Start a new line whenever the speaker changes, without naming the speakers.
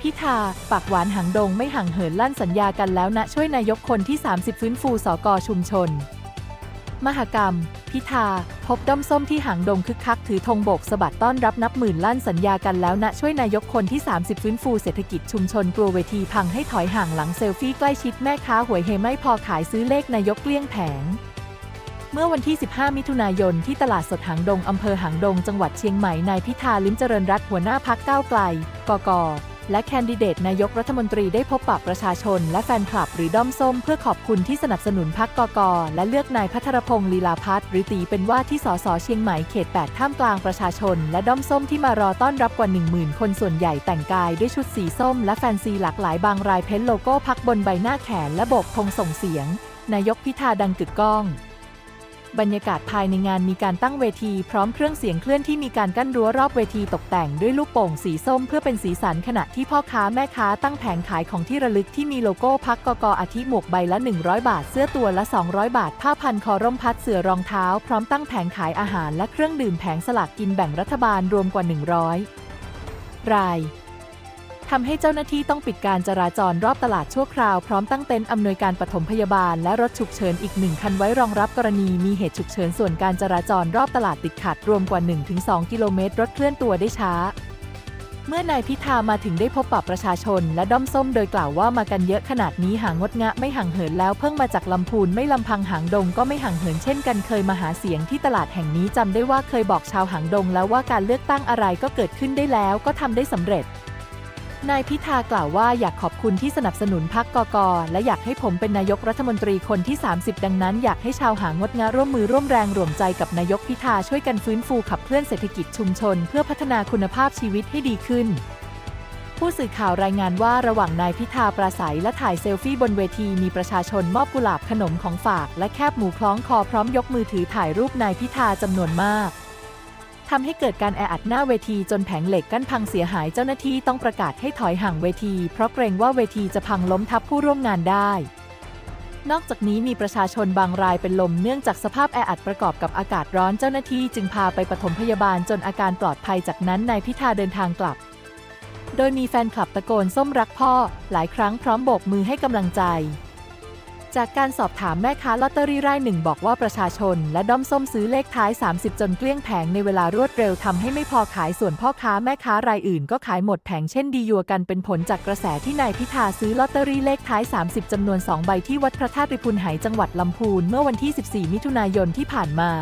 พิธา ปากหวานหางดงไม่ห่างเหินลั่นสัญญากันแล้วนะ ช่วยนายกคนที่ 30 ฟื้นฟูสกชุมชน มหกรรม พิธา พบด้อมส้มที่หางดงคึกคักถือธงโบกสะบัดต้อนรับนับหมื่นลั่นสัญญากันแล้วนะ ช่วยนายกคนที่ 30 ฟื้นฟูเศรษฐกิจชุมชนกลัวเวทีพังให้ถอยห่างหลังเซลฟี่ใกล้ชิดแม่ค้าหวยเฮไม่พอขายซื้อเลขนายกเกลี้ยงแผงเมื่อวันที่ 15 มิถุนายน ที่ตลาดสดหางดง อำเภอหางดง จังหวัดเชียงใหม่ นายพิธา ลิ้มเจริญรัตน์หัวหน้าพักก้าวไกล กก และแคนดิเดตนายกรัฐมนตรีได้พบปะประชาชน และแฟนคลับหรือด้อมส้ม เพื่อขอบคุณที่สนับสนุนพักกกและเลือกนายพัทรพงศ์ลีลาพัฒน์หรือตีเป็นว่าที่สสเชียงใหม่เขต 8 ท่ามกลางประชาชน และด้อมส้มที่มารอต้อนรับกว่า 10,000 คนส่วนใหญ่แต่งกายด้วยชุดสีส้ม และแฟนซีหลากหลายบางรายเพ้นโลโก้พักบนใบหน้าแขนและโบกธงส่งเสียง นายกพิธาดังกึกก้อง บรรยากาศภายในงานมีการตั้งเวทีพร้อมเครื่องเสียงเคลื่อนที่มีการกั้นรั้วรอบเวทีตกแต่งด้วยลูกโป่งสีส้มเพื่อเป็นสีสันขณะที่พ่อค้าแม่ค้าตั้งแผงขายของที่ระลึกที่มีโลโก้พักกกอาทิหมวกใบละ 100 บาท เสื้อตัวละ 200 บาท ผ้าพันคอร่มพัดเสื่อรองเท้า พร้อมตั้งแผงขายอาหารและเครื่องดื่มแผงสลากกินแบ่งรัฐบาลรวมกว่า 100 ราย ทำให้เจ้าหน้าที่ต้องปิดการจราจรรอบตลาดชั่วคราว พร้อมตั้งเต็นท์อำนวยการปฐมพยาบาลและรถฉุกเฉินอีกหนึ่งคันไว้รองรับกรณีมีเหตุฉุกเฉินส่วนการจราจรรอบตลาดติดขัดรวมกว่า 1-2 กิโลเมตร รถเคลื่อนตัวได้ช้า เมื่อนายพิธามาถึงได้พบปะประชาชน และด้อมส้มโดยกล่าวว่ามากันเยอะขนาดนี้หางงดงะไม่ห่างเหินแล้วเพิ่งมาจากลำพูนไม่ลำพังหางดงก็ไม่ห่างเหินเช่นกันเคยมาหาเสียงที่ตลาดแห่งนี้จำได้ว่าเคยบอกชาวหางดงแล้วว่าการเลือกตั้งอะไรก็เกิดขึ้นได้แล้วก็ทำได้สำเร็จ นายพิธากล่าวว่าอยากขอบคุณที่สนับสนุนพักกกและอยากให้ผมเป็นนายกรัฐมนตรีคนที่ 30 ดังนั้น อยากให้ชาวหางดงะร่วมมือร่วมแรงร่วมใจกับนายกพิธาช่วยกันฟื้นฟูขับเคลื่อนเศรษฐกิจชุมชน เพื่อพัฒนาคุณภาพชีวิตให้ดีขึ้น ผู้สื่อข่าวรายงานว่าระหว่างนายพิธาปราศัยและถ่ายเซลฟี่บนเวทีมีประชาชนมอบกุหลาบขนมของฝาก และแคบหมูคล้องคอพร้อมยกมือถือถ่ายรูปนายพิธาจำนวนมาก ทำให้เกิดการแออัดหน้าเวทีจนแผงเหล็กกั้นพังเสียหายเจ้าหน้าที่ต้องประกาศให้ถอยห่างเวที เพราะเกรงว่าเวทีจะพังล้มทับผู้ร่วมงานได้ นอกจากนี้มีประชาชนบางรายเป็นลมเนื่องจากสภาพแออัดประกอบกับอากาศร้อนเจ้าหน้าที่จึงพาไปปฐมพยาบาลจนอาการปลอดภัยจากนั้นนายพิธาเดินทางกลับ โดยมีแฟนคลับตะโกนส้มรักพ่อ หลายครั้งพร้อมโบกมือให้กำลังใจ จากการสอบถามแม่ค้าลอตเตอรี่รายหนึ่งบอกว่าประชาชน และด้อมส้มซื้อเลขท้าย 30 จนเกลี้ยงแผงในเวลารวดเร็วทำให้ไม่พอขายส่วนพ่อค้าแม่ค้ารายอื่นก็ขายหมดแผงเช่นดียัวกันเป็นผลจากกระแสที่นายพิธาซื้อลอตเตอรี่เลขท้าย 30จำนวน 2 ใบที่วัดพระธาตุริพุนไหจังหวัดลำพูนเมื่อวันที่ 14 มิถุนายนที่ผ่านมา